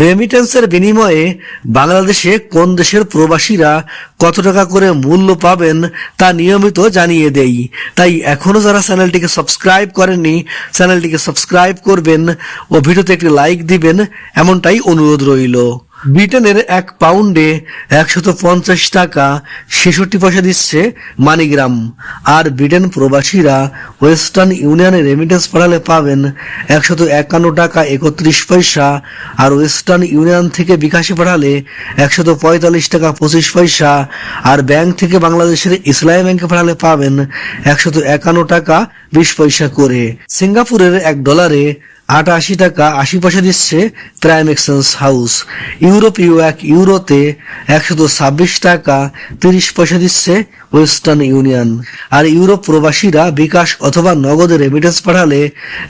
রেমিটেন্সের বিনিময়ে বাংলাদেশে কোন দেশের প্রবাসীরা কত টাকা করে মূল্য পাবেন তা নিয়মিত জানিয়ে দেই। তাই এখনও যারা চ্যানেলটিকে সাবস্ক্রাইব করেননি, চ্যানেলটিকে সাবস্ক্রাইব করবেন ও ভিডিওতে একটি লাইক দিবেন, এমনটাই অনুরোধ রইল। ব্রিটেনের এক পাউন্ডে একশত পঞ্চাশ টাকা ছেষট্টি পয়সা দিচ্ছে মানিগ্রাম। আর ব্রিটেন প্রবাসীরা ওয়েস্টার্ন ইউনিয়নে রেমিটেন্স পাঠালে পাবেন একশত একান্ন টাকা একত্রিশ পয়সা, আর ওয়েস্টার্ন ইউনিয়ন থেকে বিকাশে পাঠালে একশত পঁয়তাল্লিশ টাকা পঁচিশ পয়সা, আর ব্যাংক থেকে বাংলাদেশের ইসলামী ব্যাংকে পাঠালে পাবেন একশত একান্ন টাকা বিশ পয়সা করে। সিঙ্গাপুরের এক ডলারে আটাশি টাকা আশি পয়সা দিচ্ছে প্রাইম এক্সচেঞ্জ হাউস ইউরোপীয় এক, ইউরোতে একশত ছাব্বিশ টাকা তিরিশ পয়সা দিচ্ছে ওয়েস্টার্ন ইউনিয়ন আর ইউরোপ প্রবাসীরা বিকাশ অথবা নগদে রেমিটেন্স পাঠালে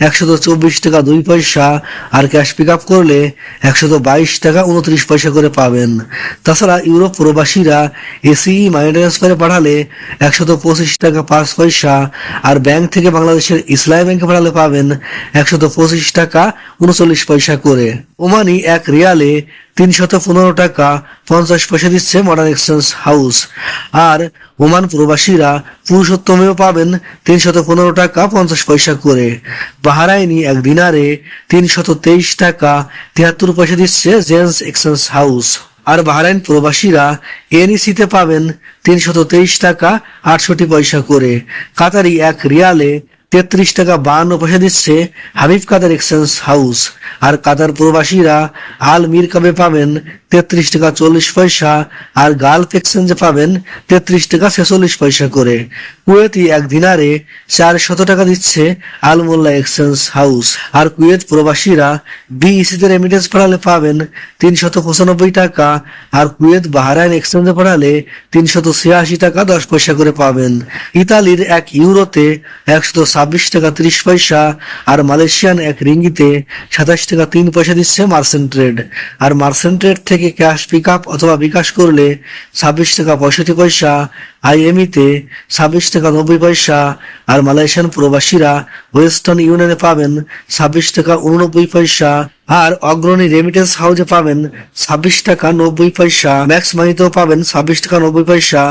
একশত চব্বিশ টাকা দুই পয়সা আর ক্যাশ পিক আপ করলে একশত বাইশ টাকা উনত্রিশ পয়সা করে পাবেন। তাছাড়া ইউরোপ প্রবাসীরা এসিই মানি ট্রান্সফারে পাঠালে একশত পঁচিশ টাকা পাঁচ পয়সা আর ব্যাংক থেকে বাংলাদেশের ইসলামী ব্যাংকে পাঠালে পাবেন একশত পঁচিশ টাকা, উনচল্লিশ পয়সা করে। ওমানি এক রিয়ালে তিনশত পনেরো টাকা, পঞ্চাশ পয়সা দিচ্ছে মডার্ন এক্সচেঞ্জ হাউস আর ওমান প্রবাসীরা পুরুষোত্তমেও পাবেন তিনশত পনেরো টাকা, পঞ্চাশ পয়সা করে। বাহারাইনি এক দিনারে তিনশত তেইশ টাকা, তিয়াত্তর পয়সা দিচ্ছে জেন্স এক্সচেঞ্জ হাউস আর বাহরাইন প্রবাসীরা এনইসিতে পাবেন তিনশত তেইশ টাকা, আটষট্টি পয়সা করে। কাতারি এক রিয়ালে তেত্রিশ টাকা বাহান্ন পয়সা দিচ্ছে হাবিব কাতার এক্সচেঞ্জ হাউস। আর কাতার প্রবাসীরা আল মির কাবে পাবেন তেত্রিশ টাকা চল্লিশ পয়সা, আর গালফ এক্সচেঞ্জে পাবেন তেত্রিশ টাকা ছেচল্লিশ পয়সা করে। কুয়েতি এক দিনারে চার শত টাকা দিচ্ছে আলমোল্লা এক্সচেঞ্জ হাউস। আর কুয়েত প্রবাসীরা বিইসিতে রেমিটেন্স পাঠালে পাবেন তিনশত পঁচানব্বই টাকা, আর কুয়েত বাহারাইন এক্সচেঞ্জে পাঠালে তিনশত ছিয়াশি টাকা দশ পয়সা করে পাবেন। ইতালির এক ইউরোতে একশত ছাব্বিশ টাকা ত্রিশ পয়সা, আর মালয়েশিয়ান এক রিঙ্গিতে সাতাশ টাকা তিন পয়সা দিচ্ছে মার্সেন্ট ট্রেড। আর মার্সেন্ট ট্রেড থেকে ক্যাশ পিক আপ অথবা বিকাশ করলে ছাব্বিশ টাকা পঁয়ষট্টি পয়সা আইএমইতে ছাব্বিশ টাকা নব্বই পয়সা আর মালয়েশিয়ান প্রবাসীরা ওয়েস্টার্ন ইউনিয়নে পাবেন ছাব্বিশ টাকা উননব্বই পয়সা আর অগ্রণী রেমিটেন্স হাউসে পাবেন ছাব্বিশ টাকা নব্বই পয়সা। ম্যাক্স মানিতেও পাবেন ছাব্বিশ টাকা নব্বই পয়সা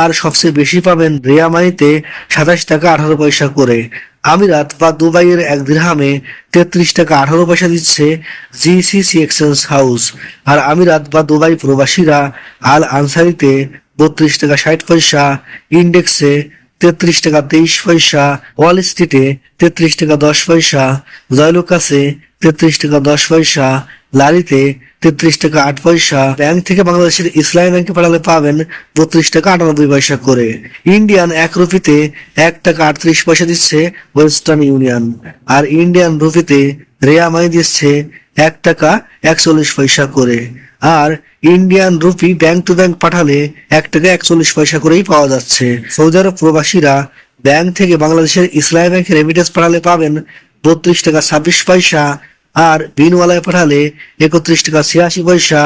আর সবচেয়ে বেশি পাবেন রেয়া মানিতে সাতাশ টাকা আঠারো পয়সা করে। আমিরাত বা দুবাইয়ের এক দিরহামে তেত্রিশ টাকা আঠারো পয়সা দিচ্ছে জিসিসি এক্সচেঞ্জ হাউস আর আমিরাত বা দুবাই প্রবাসীরা আল আনসারিতে বত্রিশ টাকা ষাট পয়সা, ইন্ডেক্সে তেত্রিশ টাকা তেইশ পয়সা, ওয়াল স্ট্রিটে তেত্রিশ টাকা দশ পয়সা, জয়লুকাসে তেত্রিশ টাকা দশ পয়সা লারিতে তেত্রিশ টাকা আট পয়সা। ব্যাংক থেকে বাংলাদেশের ইসলামী ব্যাংকে পাঠালে পাবেন বত্রিশ টাকা আটানব্বই পয়সা করে। ইন্ডিয়ান এক রুপিতে এক টাকা আটত্রিশ পয়সা দিচ্ছে ওয়েস্টার্ন ইউনিয়ন। আর ইন্ডিয়ান রুপিতে রেয়া মাই দিচ্ছে এক টাকা একচল্লিশ পয়সা করে। আর Indian rupee bank to bank পাঠালে এক টাকা একচল্লিশ পয়সা করেই পাওয়া যাচ্ছে। সৌদি আরব প্রবাসীরা ব্যাংক থেকে বাংলাদেশের ইসলামী ব্যাংকে রেমিটেন্স পাঠালে পাবেন বত্রিশ টাকা ছাব্বিশ পয়সা। আর বিনওয়ালায় পাঠালে একত্রিশ টাকা ছিয়াশি পয়সা,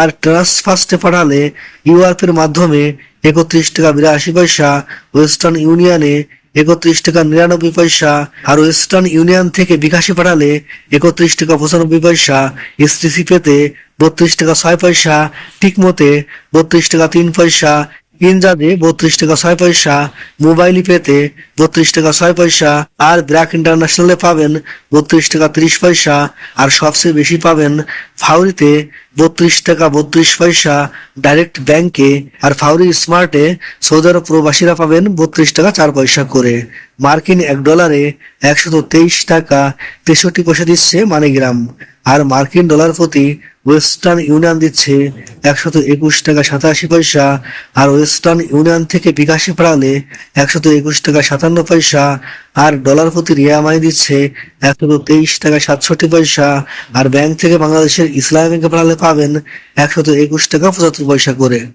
আর ট্রান্সফার্স্টে পাঠালে ইউআরপের মাধ্যমে একত্রিশ টাকা বিরাশি পয়সা, ওয়েস্টার্ন ইউনিয়নে একত্রিশ টাকা নিরানব্বই পয়সা, আর ওয়েস্টার্ন ইউনিয়ন থেকে বিকাশে পাঠালে একত্রিশ টাকা পঁচানব্বই পয়সা, এসটিসি পেতে বত্রিশ টাকা ছয় পয়সা টিকমতে বত্রিশ টাকা তিন পয়সা ইনজাদে বত্রিশ টাকা ছয় পয়সা, মোবাইল পেতে বত্রিশ টাকা ছয় পয়সা, আর ব্র্যাক ইন্টারন্যাশনালে পাবেন বত্রিশ টাকা ত্রিশ পয়সা, আর সবচেয়ে বেশি পাবেন ফাউরিতে বত্রিশ টাকা বত্রিশ পয়সা ডাইরেক্ট ব্যাংকে আর ফাউরি স্মার্টে সৌদি আরব প্রবাসীরা পাবেন বত্রিশ টাকা চার পয়সা করে। মার্কিন এক ডলারে একশত তেইশ টাকা তেষট্টি পয়সা দিচ্ছে মানিগ্রাম। আর মার্কিন ডলার প্রতি ওয়েস্টার্ন ইউনিয়ন দিচ্ছে একশত একুশ টাকা সাতাশি পয়সা। আর ওয়েস্টার্ন ইউনিয়ন থেকে বিকাশে পাঠালে একশত একুশ টাকা সাতান্ন পয়সা। আর ডলার প্রতি রিয়ামাই দিচ্ছে একশত তেইশ টাকা সাতষট্টি পয়সা। আর ব্যাংক থেকে বাংলাদেশের ইসলামী ব্যাংকে পাঠালে পাবেন একশত একুশ টাকা পঁচাত্তর পয়সা করে।